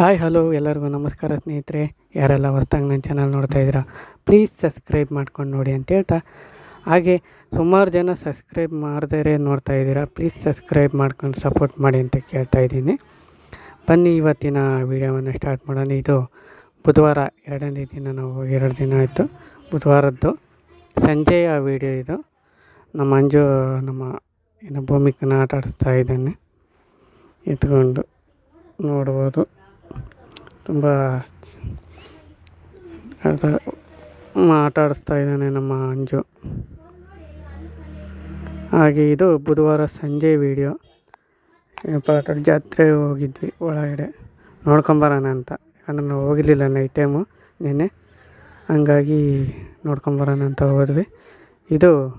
Hi hello ಎಲ್ಲರಿಗೂ ನಮಸ್ಕಾರ ಸ್ನೇಹಿತರೆ. ಯಾರೆಲ್ಲ ಹೊಸ್ದಾಗಿ ನನ್ನ ಚಾನಲ್ ನೋಡ್ತಾ ಇದ್ದೀರಾ ಪ್ಲೀಸ್ ಸಬ್ಸ್ಕ್ರೈಬ್ ಮಾಡ್ಕೊಂಡು ನೋಡಿ ಅಂತ ಹೇಳ್ತಾ. ಹಾಗೆ ಸುಮಾರು ಜನ ಸಬ್ಸ್ಕ್ರೈಬ್ ಮಾಡದೇ ನೋಡ್ತಾ ಇದ್ದೀರಾ ಪ್ಲೀಸ್ ಸಬ್ಸ್ಕ್ರೈಬ್ ಮಾಡ್ಕೊಂಡು ಸಪೋರ್ಟ್ ಮಾಡಿ ಅಂತ ಕೇಳ್ತಾ ಇದ್ದೀನಿ. ಬನ್ನಿ ಇವತ್ತಿನ ವೀಡಿಯೋವನ್ನು ಸ್ಟಾರ್ಟ್ ಮಾಡೋಣ. ಇದು ಬುಧವಾರ ಎರಡನೇ ದಿನ, ನಾವು ಎರಡು ದಿನ ಆಯಿತು. ಬುಧವಾರದ್ದು ಸಂಜೆಯ ವೀಡಿಯೋ ಇದು. ನಮ್ಮ ಅಂಜು, ನಮ್ಮ ಏನು ಭೂಮಿಕನ ಆಟ ಆಡಿಸ್ತಾ ಇದ್ದಾನೆ. ಎತ್ಕೊಂಡು ನೋಡ್ಬೋದು. ತುಂಬ ಮಾತಾಡಿಸ್ತಾ ಇದ್ದಾನೆ ನಮ್ಮ ಅಂಜು. ಹಾಗೆ ಇದು ಬುಧವಾರ ಸಂಜೆ ವೀಡಿಯೋ. ಏನಪ್ಪ ಜಾತ್ರೆ ಹೋಗಿದ್ವಿ ಒಳಗಡೆ. ನೋಡ್ಕೊಂಬರೋಣ ಅಂತ. ಯಾಕಂದ್ರೆ ನಾವು ಹೋಗಿರಲಿಲ್ಲ ನೈಟ್ ಟೈಮು ನಿನ್ನೆ. ಹಂಗಾಗಿ ನೋಡ್ಕೊಂಬರೋಣ ಅಂತ ಹೋದ್ವಿ. ಇದು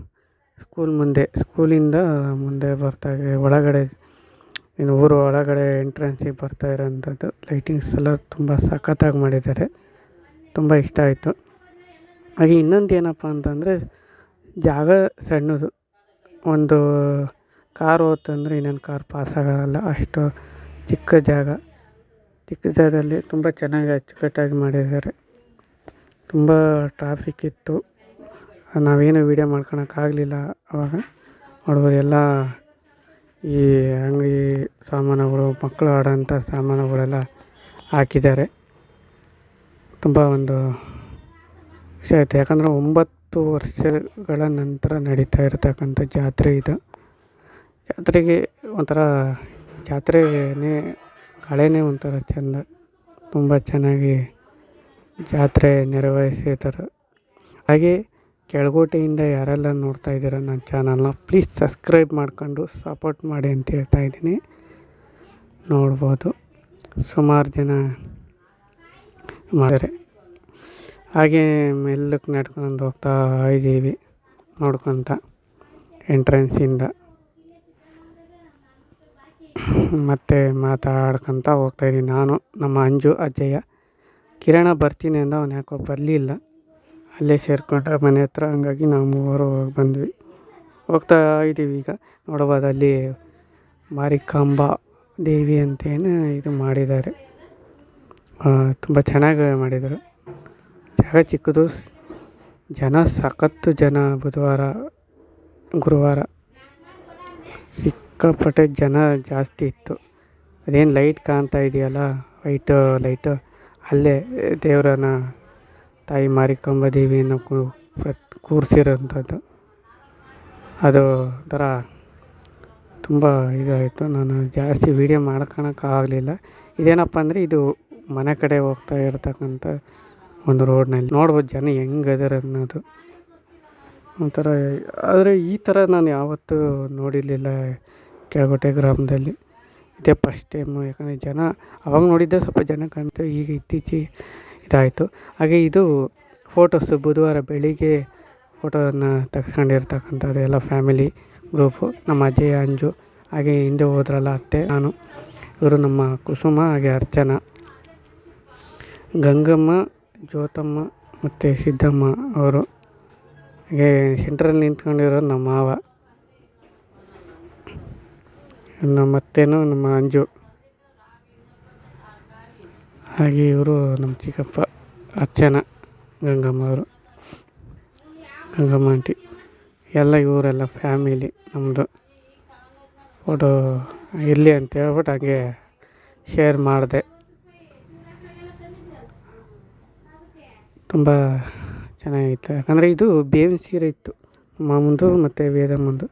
ಸ್ಕೂಲ್ ಮುಂದೆ ಸ್ಕೂಲಿಂದ ಮುಂದೆ ಬರ್ತಾ ಒಳಗಡೆ ಇನ್ನು ಊರು ಒಳಗಡೆ ಎಂಟ್ರೆನ್ಸಿಗೆ ಬರ್ತಾ ಇರೋಂಥದ್ದು ಲೈಟಿಂಗ್ಸ್ ಎಲ್ಲ ತುಂಬ ಸಖತ್ತಾಗಿ ಮಾಡಿದ್ದಾರೆ. ತುಂಬ ಇಷ್ಟ ಆಯಿತು. ಹಾಗೆ ಇನ್ನೊಂದು ಏನಪ್ಪ ಅಂತಂದರೆ ಜಾಗ ಸಣ್ಣದು. ಒಂದು ಕಾರ್ ಹೋತಂದ್ರೆ ಇನ್ನೊಂದು ಕಾರ್ ಪಾಸ್ ಆಗೋಲ್ಲ. ಅಷ್ಟು ಚಿಕ್ಕ ಜಾಗ. ಚಿಕ್ಕ ಜಾಗದಲ್ಲಿ ತುಂಬ ಚೆನ್ನಾಗಿ ಅಚ್ಚುಕಟ್ಟಾಗಿ ಮಾಡಿದ್ದಾರೆ. ತುಂಬ ಟ್ರಾಫಿಕ್ ಇತ್ತು. ನಾವೇನು ವೀಡಿಯೋ ಮಾಡ್ಕೊಳಕ್ಕಾಗಲಿಲ್ಲ ಅವಾಗ. ನೋಡ್ಬೋದು ಎಲ್ಲ ಈ ಅಂಗಡಿ ಸಾಮಾನುಗಳು, ಮಕ್ಕಳು ಆಡೋಂಥ ಸಾಮಾನುಗಳೆಲ್ಲ ಹಾಕಿದ್ದಾರೆ. ತುಂಬ ಒಂದು ಖುಷಿ ಆಯಿತು ಯಾಕಂದರೆ ಒಂಬತ್ತು ವರ್ಷಗಳ ನಂತರ ನಡೀತಾ ಇರತಕ್ಕಂಥ ಜಾತ್ರೆ ಇದು. ಜಾತ್ರೆಗೆ ಒಂಥರ, ಜಾತ್ರೆನೇ, ಕಳೆನೇ ಒಂಥರ ಚೆಂದ. ತುಂಬ ಚೆನ್ನಾಗಿ ಜಾತ್ರೆ ನಿರ್ವಹಿಸಿದರು ಹಾಗೆ ಕೆಳಗೋಟೆಯಿಂದ ಯಾರೆಲ್ಲ ನೋಡ್ತಾ ಇದ್ದೀರ ನನ್ನ ಚಾನಲ್ನ ಪ್ಲೀಸ್ ಸಬ್ಸ್ಕ್ರೈಬ್ ಮಾಡ್ಕೊಂಡು ಸಪೋರ್ಟ್ ಮಾಡಿ ಅಂತ ಹೇಳ್ತಾ ಇದ್ದೀನಿ. ನೋಡ್ಬೋದು. ಸುಮಾರು ಜನ ಮಾಡಿದರೆ ಹಾಗೆ ಮೆಲ್ಲಕ್ಕೆ ನಡ್ಕೊಂಡು ಹೋಗ್ತಾ ಇದ್ದೀವಿ ನೋಡ್ಕೊತ ಎಂಟ್ರೆನ್ಸಿಂದ ಮತ್ತು ಮಾತಾಡ್ಕೊತ ಹೋಗ್ತಾಯಿದ್ದೀನಿ ನಾನು, ನಮ್ಮ ಅಂಜು ಅಜ್ಜಯ್ಯ ಕಿರಣ ಬರ್ತೀನಿ ಅಂದ, ಅವನು ಯಾಕೋ ಬರಲಿಲ್ಲ. ಅಲ್ಲೇ ಸೇರಿಕೊಂಡ್ರೆ ಮನೆ ಹತ್ರ. ಹಂಗಾಗಿ ನಾವು ಮೂವರು ಹೋಗಿ ಬಂದ್ವಿ. ಹೋಗ್ತಾ ಇದ್ದೀವಿ ಈಗ. ನೋಡ್ಬೋದು ಅಲ್ಲಿ ಮಾರಿಕಾಂಬಾ ದೇವಿ ಅಂತೇನು ಇದು ಮಾಡಿದ್ದಾರೆ. ತುಂಬ ಚೆನ್ನಾಗಿ ಮಾಡಿದರು ಜಾಗ ಚಿಕ್ಕದು. ಜನ ಸಖತ್ತು ಜನ ಬುಧವಾರ, ಗುರುವಾರ. ಸಿಕ್ಕಾಪಟ್ಟೆ ಜನ ಜಾಸ್ತಿ ಇತ್ತು. ಅದೇನು ಲೈಟ್ ಕಾಣ್ತಾ ಇದೆಯಲ್ಲ? ವೈಟು ಲೈಟು ಅಲ್ಲೇ ದೇವರನ್ನ ತಾಯಿ ಮಾರಿಕಾಂಬ ದೇವಿಯನ್ನು ಕೂರಿಸಿರೋಂಥದ್ದು ಅದು ಒಂಥರ ತುಂಬ ಇದಾಯಿತು. ನಾನು ಜಾಸ್ತಿ ವೀಡಿಯೋ ಮಾಡ್ಕೊಳಕ್ಕಾಗಲಿಲ್ಲ ಇದೇನಪ್ಪ ಅಂದರೆ ಇದು ಮನೆ ಕಡೆ ಹೋಗ್ತಾ ಇರ್ತಕ್ಕಂಥ ಒಂದು ರೋಡ್ನಲ್ಲಿ. ನೋಡ್ಬೋದು ಜನ ಹೆಂಗದಾರೆ ಅನ್ನೋದು. ಒಂಥರ ಆದರೆ ಈ ಥರ ನಾನು ಯಾವತ್ತೂ ನೋಡಿರಲಿಲ್ಲ ಕೆಳಗೋಟೆ ಗ್ರಾಮದಲ್ಲಿ. ಇದೇ ಫಸ್ಟ್ ಟೈಮು ಯಾಕಂದರೆ ಜನ ಅವಾಗ ನೋಡಿದ್ದೆ ಸ್ವಲ್ಪ ಜನ ಕಾಣ್ತು ಈಗ ಇತ್ತೀಚೆಗೆ ಇದಾಯಿತು. ಹಾಗೆ ಇದು ಫೋಟೋಸು ಬುಧವಾರ ಬೆಳಿಗ್ಗೆ ಫೋಟೋನ ತಗೊಂಡಿರ್ತಕ್ಕಂಥದ್ದು ಎಲ್ಲ ಫ್ಯಾಮಿಲಿ ಗ್ರೂಪು ನಮ್ಮ ಅಜ್ಜಿ, ಅಂಜು, ಹಾಗೆ ಹಿಂದೆ ಹೋದ್ರಲ್ಲ ಅತ್ತೆ, ನಾನು, ಇವರು ನಮ್ಮ ಕುಸುಮ, ಹಾಗೆ ಅರ್ಚನಾ, ಗಂಗಮ್ಮ, ಜ್ಯೋತಮ್ಮ ಮತ್ತು ಸಿದ್ದಮ್ಮ ಅವರು. ಹಾಗೆ ಸೆಂಟ್ರಲ್ಲಿ ನಿಂತ್ಕೊಂಡಿರೋದು ನಮ್ಮ ಮಾವ. ನಮ್ಮ ಅತ್ತೆನೂ ನಮ್ಮ ಅಂಜು. ಹಾಗೆ ಇವರು ನಮ್ಮ ಚಿಕ್ಕಪ್ಪ, ಅಚ್ಚನ ಗಂಗಮ್ಮ ಅವರು ಗಂಗಮ್ಮ ಆಂಟಿ, ಎಲ್ಲ ಇವರೆಲ್ಲ ಫ್ಯಾಮಿಲಿ ನಮ್ಮದು. ಫೋಟೋ ಇರಲಿ ಅಂತ ಹೇಳ್ಬಿಟ್ಟು ಹಾಗೆ ಶೇರ್ ಮಾಡಿದೆ. ತುಂಬ ಚೆನ್ನಾಗಿತ್ತು. ಯಾಕಂದರೆ ಇದು ಬೇವಿನ ಸೀರೆ ಇತ್ತು. ಮಾಮಂದು ಮತ್ತು ವೇದಮ್ಮಂದು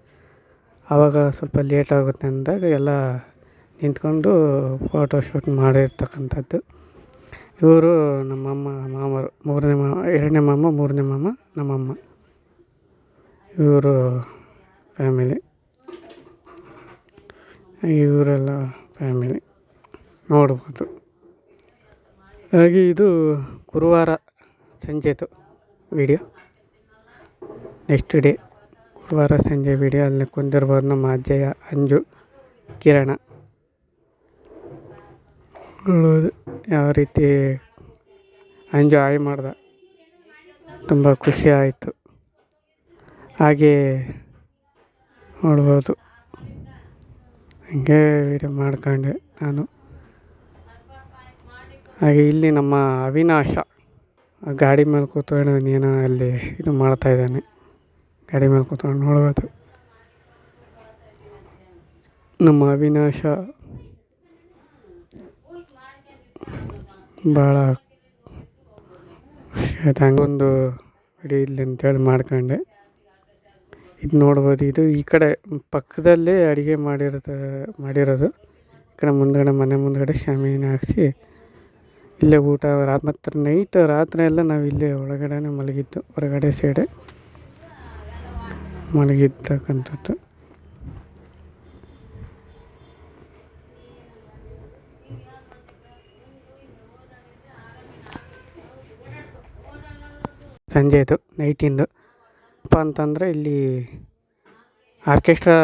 ಆವಾಗ ಸ್ವಲ್ಪ ಲೇಟ್ ಆಗುತ್ತೆ ಅಂದಾಗ ಎಲ್ಲ ನಿಂತ್ಕೊಂಡು ಫೋಟೋ ಶೂಟ್ ಮಾಡಿರ್ತಕ್ಕಂಥದ್ದು. ಇವರು ನಮ್ಮಮ್ಮ ಮಾಮರು ಮೂರನೇ ಮಾವ, ಎರಡನೇ ಮಾಮ, ಮೂರನೇ ಮಾಮ, ನಮ್ಮಮ್ಮ. ಇವರು ಫ್ಯಾಮಿಲಿ ಇವರೆಲ್ಲ ಫ್ಯಾಮಿಲಿ ನೋಡ್ಬೋದು. ಹಾಗೆ ಇದು ಗುರುವಾರ ಸಂಜೆದು ವೀಡಿಯೋ ನೆಕ್ಸ್ಟ್ ಡೇ ಗುರುವಾರ ಸಂಜೆ ವೀಡಿಯೋ ಅಲ್ಲಿ ಕುಂದಿರ್ಬೋದು ನಮ್ಮ ಅಜ್ಜಯ್ಯ, ಅಂಜು, ಕಿರಣ. ನೋಡೋದು ಯಾವ ರೀತಿ ಎಂಜಾಯ್ ಮಾಡ್ದ. ತುಂಬ ಖುಷಿ ಆಯಿತು. ಹಾಗೇ ನೋಡ್ಬೋದು. ಹಂಗೆ ವೀಡಿಯೋ ಮಾಡ್ಕೊಂಡೆ ನಾನು. ಹಾಗೆ ಇಲ್ಲಿ ನಮ್ಮ ಅವಿನಾಶ ಗಾಡಿ ಮೇಲೆ ಕೂತ್ಕೊಂಡು ನೀನು ಅಲ್ಲಿ ಇದು ಮಾಡ್ತಾ ಇದ್ದಾನೆ. ಗಾಡಿ ಮೇಲೆ ಕೂತ್ಕೊಂಡು ನೋಡ್ಬೋದು. ನಮ್ಮ ಅವಿನಾಶ ಭಾಳ ಹಂಗೊಂದು ಅಡಿ ಇಲ್ಲಿ ಅಂತೇಳಿ ಮಾಡ್ಕೊಂಡೆ. ಇದು ನೋಡ್ಬೋದು, ಇದು ಈ ಕಡೆ ಪಕ್ಕದಲ್ಲೇ ಅಡುಗೆ ಮಾಡಿರೋದು ಮಾಡಿರೋದು. ಈ ಕಡೆ ಮುಂದ್ಗಡೆ, ಮನೆ ಮುಂದ್ಗಡೆ ಶಾಮಿಯನ್ನು ಹಾಕ್ಸಿ ಇಲ್ಲೇ ಊಟ ರಾತ್ರಿ ಮತ್ತು ನೈಟ್ ರಾತ್ರಿ ಎಲ್ಲ ನಾವು ಇಲ್ಲೇ ಒಳಗಡೆನೇ ಮಲಗಿದ್ದು, ಹೊರಗಡೆ ಸೈಡೆ ಮಲಗಿರ್ತಕ್ಕಂಥದ್ದು ಸಂಜೆದು, ನೈಟಿಂದು. ಅಪ್ಪ ಅಂತಂದರೆ ಇಲ್ಲಿ ಆರ್ಕೆಸ್ಟ್ರಾ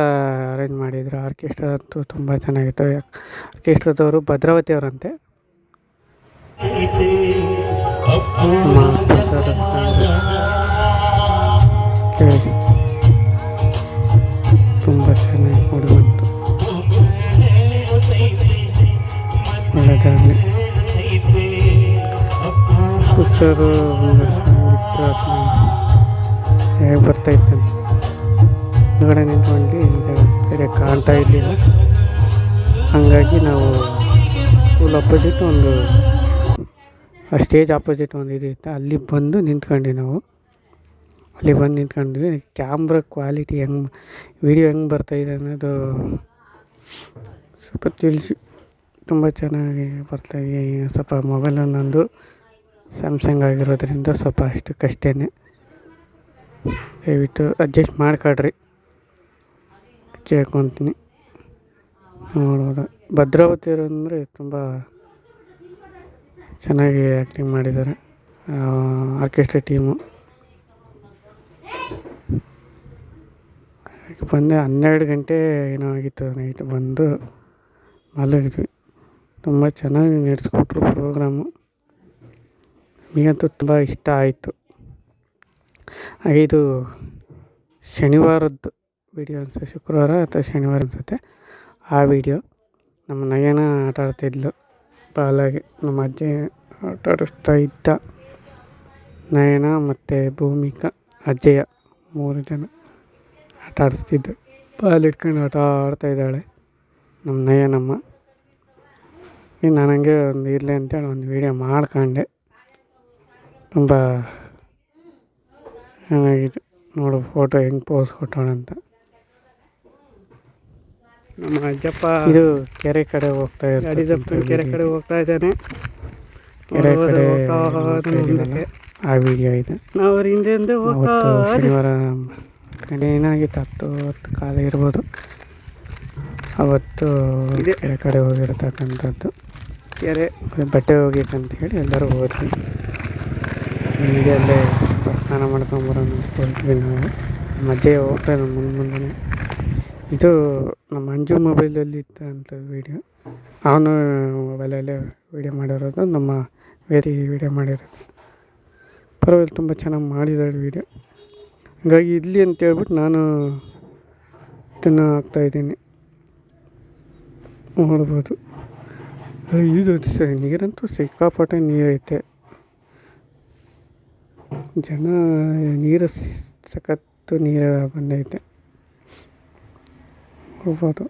ಅರೇಂಜ್ ಮಾಡಿದ್ರು. ಆರ್ಕೆಸ್ಟ್ರಾ ಅಂತೂ ತುಂಬ ಚೆನ್ನಾಗಿತ್ತು. ಆರ್ಕೆಸ್ಟ್ರಾದವರು ಭದ್ರಾವತಿ ಅವರಂತೆ. ತುಂಬ ಚೆನ್ನಾಗಿ ಮೂಡಿ ಬಂತು ಒಳ್ಳೆಯದಾಗಲಿ ಹೇಗೆ ಬರ್ತೈತೆ ಹೊರಗಡೆ ನಿಂತ್ಕೊಂಡು ಬೇರೆ ಕಾಣ್ತಾ ಇರಲಿಲ್ಲ. ಹಾಗಾಗಿ ನಾವು ಸ್ಕೂಲ್ ಅಪೋಸಿಟ್ ಒಂದು ಸ್ಟೇಜ್ ಆಪೋಸಿಟ್ ಒಂದು ಇದು ಇತ್ತು. ಅಲ್ಲಿ ಬಂದು ನಿಂತ್ಕೊಂಡ್ವಿ ನಾವು. ಅಲ್ಲಿ ಬಂದು ನಿಂತ್ಕೊಂಡ್ವಿ. ಕ್ಯಾಮ್ರಾ ಕ್ವಾಲಿಟಿ ಹೆಂಗೆ ವೀಡಿಯೋ ಹೆಂಗೆ ಬರ್ತಾಯಿದೆ ಅನ್ನೋದು ಸ್ವಲ್ಪ ತಿಳಿಸಿ. ತುಂಬ ಚೆನ್ನಾಗಿ ಬರ್ತಾಯಿದೆ. ಸ್ವಲ್ಪ ಮೊಬೈಲ್ ನಂದು ಸ್ಯಾಮ್ಸಂಗ್ ಆಗಿರೋದ್ರಿಂದ ಸ್ವಲ್ಪ ಅಷ್ಟಕ್ಕಷ್ಟೇ ದಯವಿಟ್ಟು ಅಡ್ಜಸ್ಟ್ ಮಾಡ್ಕೊಳ್ರಿ. ಕೇಳ್ಕೊತೀನಿ ನೋಡೋದು ಭದ್ರಾವತಿ ಅಂದರೆ ತುಂಬ ಚೆನ್ನಾಗಿ ಆ್ಯಕ್ಟಿಂಗ್ ಮಾಡಿದ್ದಾರೆ. ಆರ್ಕೆಸ್ಟ್ರಾ ಟೀಮು ಬಂದೆ ಹನ್ನೆರಡು ಗಂಟೆ ಏನೋ ಆಗಿತ್ತು ನೈಟ್ ಬಂದು ಮಲಗಿದ್ವಿ. ತುಂಬ ಚೆನ್ನಾಗಿ ನಡೆಸ್ಕೊಟ್ರು ಪ್ರೋಗ್ರಾಮು ನಮಗಂತೂ ತುಂಬ ಇಷ್ಟ ಆಯಿತು. ಹಾಗೆ ಇದು ಶನಿವಾರದ್ದು ವಿಡಿಯೋ ಅನಿಸುತ್ತೆ, ಶುಕ್ರವಾರ ಅಥವಾ ಶನಿವಾರ ಅನಿಸುತ್ತೆ. ಆ ವಿಡಿಯೋ ನಮ್ಮ ನಯನ ಆಟ ಆಡ್ತಿದ್ಲು. ಬಾಲಾಗಿ ನಮ್ಮ ಅಜ್ಜಿ ಆಟ ಆಡಿಸ್ತಾ ಇದ್ದ. ನಯನ ಮತ್ತು ಭೂಮಿಕಾ ಅಜ್ಜಯ್ಯ ಮೂರು ಜನ ಆಟ ಆಡಿಸ್ತಿದ್ದು ಬಾಲ್ ಇಟ್ಕೊಂಡು ಆಟ ಆಡ್ತಾ ಇದ್ದಾಳೆ ನಮ್ಮ ನಯನಮ್ಮ. ನಾನು ಹಂಗೆ ಒಂದು ಇರಲಿ ಅಂತೇಳಿ ಒಂದು ವೀಡಿಯೋ ಮಾಡ್ಕೊಂಡೆ. ತುಂಬ ಚೆನ್ನಾಗಿದೆ. ನೋಡು ಫೋಟೋ ಹೆಂಗೆ ಪೋಸ್ ಕೊಟ್ಟವಳೆ ಅಂತ. ನಮ್ಮ ಅಜ್ಜಪ್ಪ ಇದು ಕೆರೆ ಕಡೆ ಹೋಗ್ತಾ ಇದ್ದಾರೆ ಕೆರೆ ಕಡೆ ಹೋಗ್ತಾ ಇದ್ದಾನೆ. ಕೆರೆ ಕಡೆ ಹೋಗ್ತಾ ಆ ವಿಡಿಯೋ ಇದೆ. ನಾವು ಅವ್ರ ಹಿಂದೆ ಅವತ್ತು ಶನಿವಾರ ಕಡೆ ಏನಾಗಿತ್ತು? ಹತ್ತು ಹತ್ತು ಕಾಲ ಇರ್ಬೋದು. ಅವತ್ತು ಕೆರೆ ಕಡೆ ಹೋಗಿರ್ತಕ್ಕಂಥದ್ದು. ಕೆರೆ. ಬಟ್ಟೆ ಒಗಿಯಕ್ಕಂತ ಹೇಳಿ ಎಲ್ಲರೂ ಹೋದ್ವಿ ಹೀಗೆ ಅಲ್ಲೇ ಸ್ನಾನ ಮಾಡ್ಕೊಂಬರೋಣ ಅಂತ ಹೊರಟ್ವಿ ನಾವು. ಹೋಗ್ತಾ ಇದ್ದಾನೆ ಮುಂದೆ ಮುಂದೆ ಇದು ನಮ್ಮ ಅಂಜು ಮೊಬೈಲಲ್ಲಿ ಇತ್ತಂಥ ವೀಡಿಯೋ. ಅವನು ಮೊಬೈಲಲ್ಲೇ ವೀಡಿಯೋ ಮಾಡಿರೋದು, ನಮ್ಮ ವೇರಿ ವೀಡಿಯೋ ಮಾಡಿರೋದು. ಪರವಾಗಿಲ್ಲ, ತುಂಬ ಚೆನ್ನಾಗಿ ಮಾಡಿದ್ದಾಳೆ ವೀಡಿಯೋ. ಹಾಗಾಗಿ ಇರಲಿ ಅಂತೇಳ್ಬಿಟ್ಟು ನಾನು ಇದನ್ನು ಹಾಕ್ತಾಯಿದ್ದೀನಿ ನೋಡ್ಬೋದು. ಇದು ನೀರಂತೂ ಸಿಕ್ಕಾಪಟ್ಟೆ ನೀರೈತೆ. ಜನ ನೀರು ಸಖತ್ತು ನೀರು ಬಂದೈತೆ. ಹೋಗ್ಬೋದು.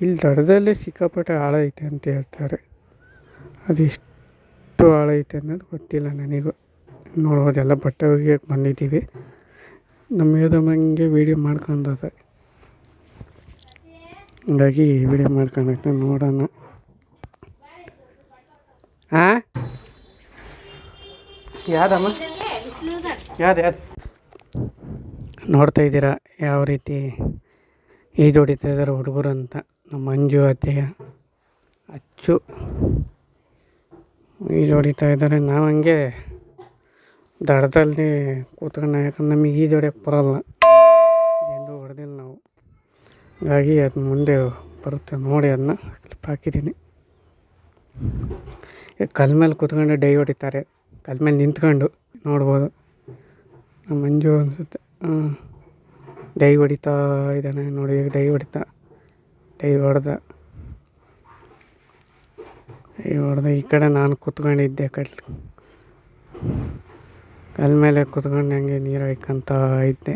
ಇಲ್ಲಿ ದಡದಲ್ಲೇ ಸಿಕ್ಕಾಪಟ್ಟೆ ಆಳ ಐತೆ ಅಂತ ಹೇಳ್ತಾರೆ. ಅದೆಷ್ಟು ಆಳ ಐತೆ ಅನ್ನೋದು ಗೊತ್ತಿಲ್ಲ ನನಗೂ. ನೋಡ್ಬೋದು ಎಲ್ಲ ಬಟ್ಟೆ ಒಗಿಯಕ್ಕೆ ಬಂದಿದ್ದೀವಿ. ನಮ್ಮ ಹೇಳ್ದಮ್ಮಂಗೆ ವೀಡಿಯೋ ಮಾಡ್ಕೊಂಡದೆ ಹಂಗಾಗಿ ವೀಡಿಯೋ ಮಾಡ್ಕೊಂಡೈತೆ ನೋಡೋಣ. ಹಾಂ ಯಾವ್ದಮ್ಮ ಯಾವ್ದು ಯಾವ್ದು? ನೋಡ್ತಾ ಇದ್ದೀರಾ ಯಾವ ರೀತಿ ಈಜು ಹೊಡಿತಾ ಇದ್ದಾರೆ ಹುಡುಗರು ಅಂತ. ನಮ್ಮ ಅಂಜು ಅತ್ತೆಯ ಅಚ್ಚು ಈಜು ಹೊಡಿತಾ ಇದ್ದಾರೆ. ನಾವು ಹಂಗೆ ದಡದಲ್ಲಿ ಕೂತ್ಕೊಂಡು, ಯಾಕಂದ್ರೆ ನಮಗೆ ಈಜು ಹೊಡ್ಯಕ್ಕೆ ಬರೋಲ್ಲ. ಎಂದು ಹೊಡೆದಿಲ್ಲ ನಾವು. ಹಾಗಾಗಿ ಅದು ಮುಂದೆ ಬರುತ್ತೆ ನೋಡಿ, ಅದನ್ನ ಕ್ಲಿಪ್ ಹಾಕಿದ್ದೀನಿ. ಈಗ ಕಲ್ ಮೇಲೆ ಕೂತ್ಕೊಂಡು ಡೈ ಹೊಡಿತಾರೆ. ಕಲ್ ಮೇಲೆ ನಿಂತ್ಕೊಂಡು ನೋಡ್ಬೋದು. ನಮ್ಮ ಮಂಜು ಅನಿಸುತ್ತೆ. ಡೈ ಹೊಡಿತಾ ಇದ್ದಾನೆ ನೋಡಿ ಡೈ ಹೊಡಿತಾ ಡೈ ಹೊಡೆದ ಡೈ ಹೊಡೆದ ಈ ಕಡೆ ನಾನು ಕೂತ್ಕೊಂಡಿದ್ದೆ ಕಲ್ ಕಲ್ ಮೇಲೆ ಕುತ್ಕೊಂಡು ಹಂಗೆ ನೀರು ಹೊಯ್ಕೊಂತ ಇದ್ದೆ.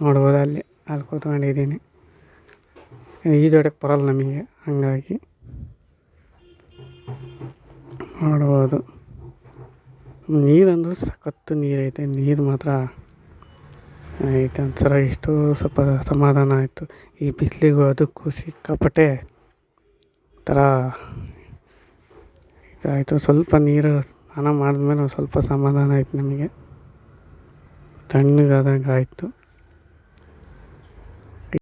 ನೋಡ್ಬೋದು ಅಲ್ಲಿ? ಅಲ್ಲಿ ಕೂತ್ಕೊಂಡಿದ್ದೀನಿ. ಈಜೊಡ್ಯಕ್ಕೆ ಬರಲ್ಲ ನಮಗೆ, ಹಾಗಾಗಿ. ನೋಡ್ಬೋದು. ನೀರಂದ್ರೆ ಸಖತ್ತು ನೀರೈತೆ, ನೀರು ಮಾತ್ರ ಐತೆ ಒಂಥರ ಎಷ್ಟು ಸ್ವಲ್ಪ ಸಮಾಧಾನ ಆಯಿತು. ಈ ಬಿಸಿಲಿಗೂ ಅದಕ್ಕೂ ಸಿಕ್ಕಾಪಟ್ಟೆ ಒಂಥರ ಇದಾಯಿತು. ಸ್ವಲ್ಪ ನೀರು ಸ್ನಾನ ಮಾಡಿದ್ಮೇಲೆ ಒಂದು ಸ್ವಲ್ಪ ಸಮಾಧಾನ ಆಯ್ತು ನಮಗೆ. ತಣ್ಣಗಾದಂಗೆ ಆಯಿತು